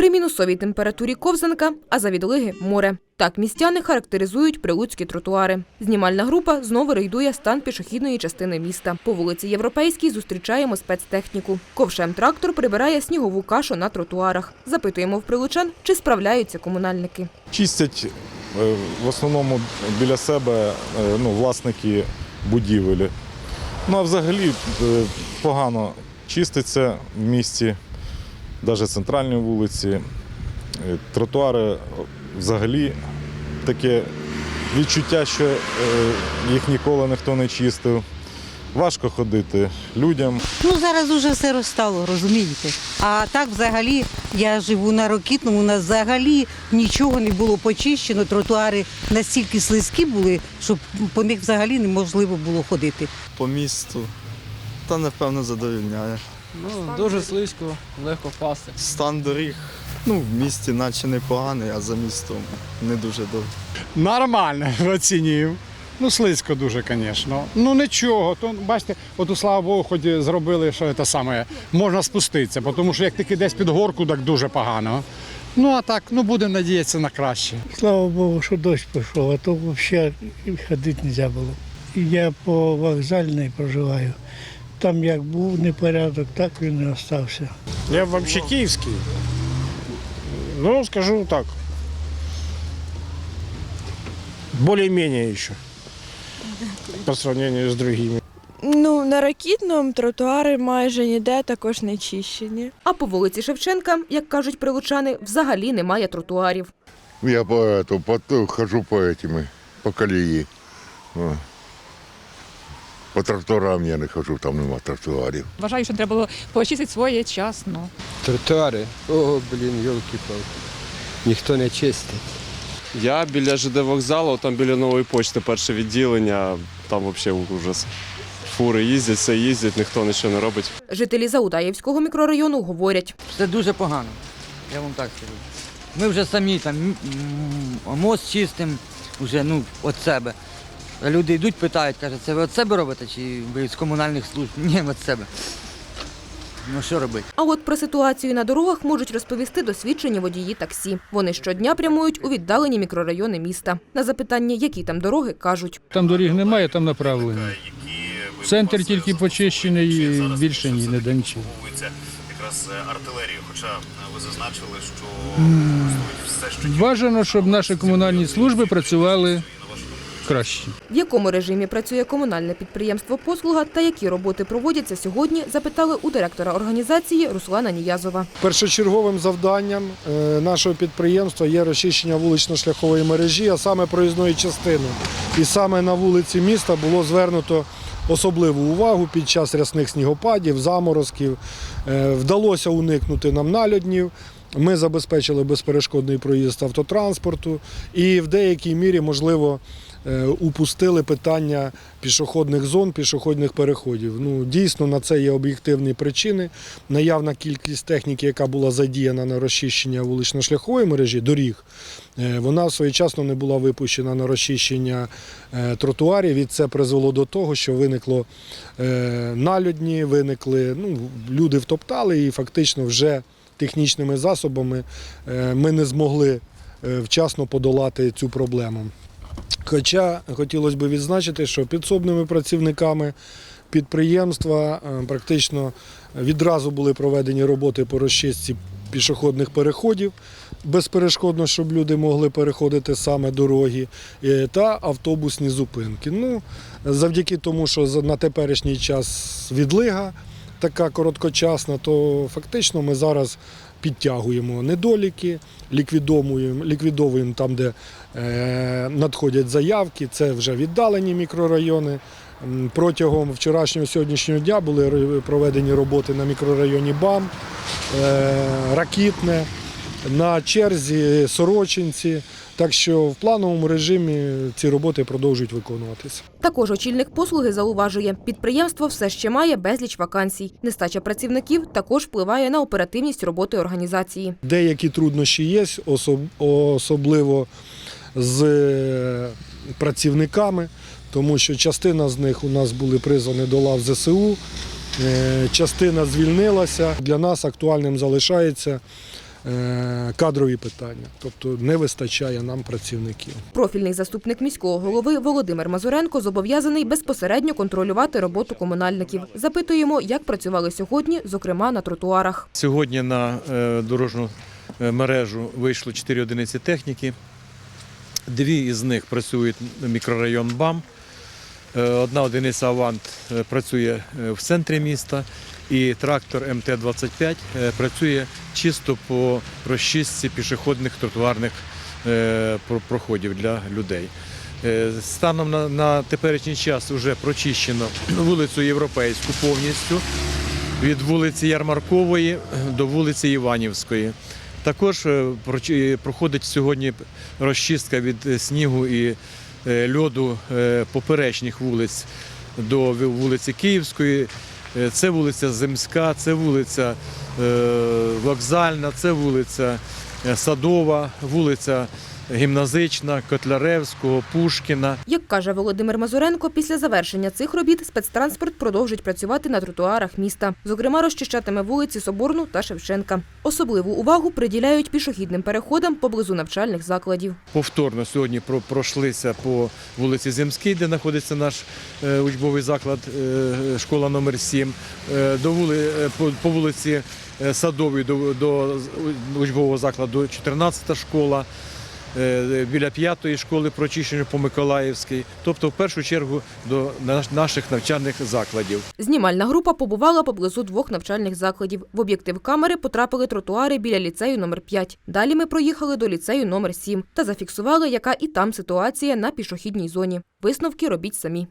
При мінусовій температурі ковзанка, а за відлиги море. Так містяни характеризують прилуцькі тротуари. Знімальна група знову рейдує стан пішохідної частини міста. По вулиці Європейській зустрічаємо спецтехніку. Ковшем трактор прибирає снігову кашу на тротуарах. Запитуємо в прилучан, чи справляються комунальники. Чистять е, в основному біля себе е, ну, власники будівель. Ну а взагалі е, погано чиститься в місті, навіть центральні вулиці. Е, Тротуари взагалі таке відчуття, що е, їх ніколи ніхто не чистив. Важко ходити людям. Ну зараз уже все розстало, розумієте. А так взагалі я живу на Рокітному, у нас взагалі нічого не було почищено. Тротуари настільки слизькі були, що по них взагалі неможливо було ходити. по місту. Та напевно задовільняє. Ну, дуже слизько, легко впасти. Стан доріг ну, в місті наче непоганий, а за містом не дуже добре. Нормально оцінюємо. Ну, слизько дуже, звісно. Ну нічого. То бачите, от слава Богу, хоч зробили, що це саме можна спуститися, тому що як таки десь під горку, так дуже погано. Ну а так, ну будемо надіятися на краще. Слава Богу, що дощ пішов, а то взагалі ходити не можна було. Я по вокзальній проживаю. Там як був непорядок, так він і залишився. Я вообще киевский. Ну, скажу так. Более-менее еще. По сравнению с другими. Ну, на ракітному тротуари майже ніде також не чищені. А по вулиці Шевченка, як кажуть прилучани, взагалі немає тротуарів. Я по, по, хожу по этим, по колеи. По тротуарам я не хожу, там нема тротуарів. Вважаю, що треба було почистити своєчасно. Тротуари. О, блін, йолки-палки. Ніхто не чистить. Я біля ЖД вокзалу, там біля нової почти перше відділення, там взагалі ужас. Фури їздять, все їздять, ніхто нічого не робить. Жителі Заудаєвського мікрорайону говорять, Це дуже погано. Я вам так скажу. Ми вже самі там мост чистим, вже ну, від себе. Люди йдуть, питають, кажуть, це ви від себе робите чи ви з комунальних служб? Ні, від себе. Ну що робити? А от про ситуацію на дорогах можуть розповісти досвідчені водії таксі. Вони щодня прямують у віддалені мікрорайони міста. На запитання, які там дороги, кажуть. Там доріг немає, там направлення. Центр тільки почищений, більше ні, не до нічого. Якраз артилерія, хоча ви зазначили, що все, що Бажано, щоб наші комунальні служби працювали краще. В якому режимі працює комунальне підприємство «Послуга» та які роботи проводяться сьогодні, запитали у директора організації Руслана Ніязова. Першочерговим завданням е, нашого підприємства є розчищення вулично-шляхової мережі, а саме проїзної частини. І саме на вулиці міста було звернуто особливу увагу під час рясних снігопадів, заморозків. Е, Вдалося уникнути нам налюднів. Ми забезпечили безперешкодний проїзд автотранспорту і в деякій мірі, можливо, упустили питання пішохідних зон, пішохідних переходів. Ну, дійсно, на це є об'єктивні причини. Наявна кількість техніки, яка була задіяна на розчищення вулично-шляхової мережі, доріг, е, вона своєчасно не була випущена на розчищення е, тротуарів, і це призвело до того, що виникло е, налюдні, виникли, ну, люди втоптали і фактично вже технічними засобами е, ми не змогли е, вчасно подолати цю проблему. Хоча хотілося б відзначити, що підсобними працівниками підприємства е, практично відразу були проведені роботи по розчистці пішохідних переходів безперешкодно, щоб люди могли переходити саме дороги, е, та автобусні зупинки. Ну, завдяки тому, що на теперішній час відлига така короткочасна, то фактично ми зараз підтягуємо недоліки, ліквідовуємо, ліквідовуємо там, де е, надходять заявки. Це вже віддалені мікрорайони. Протягом вчорашнього сьогоднішнього дня були проведені роботи на мікрорайоні БАМ, е, Ракітне, на черзі Сорочинці. Так що в плановому режимі ці роботи продовжують виконуватися. Також очільник послуги зауважує, підприємство все ще має безліч вакансій. Нестача працівників також впливає на оперативність роботи організації. Деякі труднощі є, особливо з е, працівниками, тому що частина з них у нас були призвані до лав ЗСУ, е, частина звільнилася. Для нас актуальним залишається кадрові питання. Тобто не вистачає нам працівників. Профільний заступник міського голови Володимир Мазуренко зобов'язаний безпосередньо контролювати роботу комунальників. Запитуємо, як працювали сьогодні, зокрема на тротуарах. Сьогодні на е, дорожню е, мережу вийшло 4 одиниці техніки. Дві із них працюють на мікрорайон БАМ. Е, Одна одиниця Авант е, працює е, в центрі міста, і трактор МТ-25 е, працює чисто по розчистці пішохідних тротуарних проходів для людей. Станом на, на теперішній час вже прочищено вулицю Європейську повністю від вулиці Ярмаркової до вулиці Іванівської. Також проходить сьогодні розчистка від снігу і льоду е, поперечних вулиць до вулиці Київської. Е, Це вулиця Земська, це вулиця е, Вокзальна, це вулиця е, Садова, вулиця Гімназична, Котляревського, Пушкіна. Як каже Володимир Мазуренко, після завершення цих робіт спецтранспорт продовжить працювати на тротуарах міста. Зокрема, розчищатиме вулиці Соборну та Шевченка. Особливу увагу приділяють пішохідним переходам поблизу навчальних закладів. Повторно сьогодні про- пройшлися по вулиці Земській, де знаходиться наш е, учбовий заклад, е, школа номер 7 е, по, вулиці Садовій до, до учбового закладу 14 школа. Е, Біля п'ятої школи прочищення по Миколаївській, тобто в першу чергу до наш- наших навчальних закладів. Знімальна група побувала поблизу двох навчальних закладів. В об'єктив камери потрапили тротуари біля ліцею номер 5 Далі ми проїхали до ліцею номер 7 та зафіксували, яка і там ситуація на пішохідній зоні. Висновки робіть самі.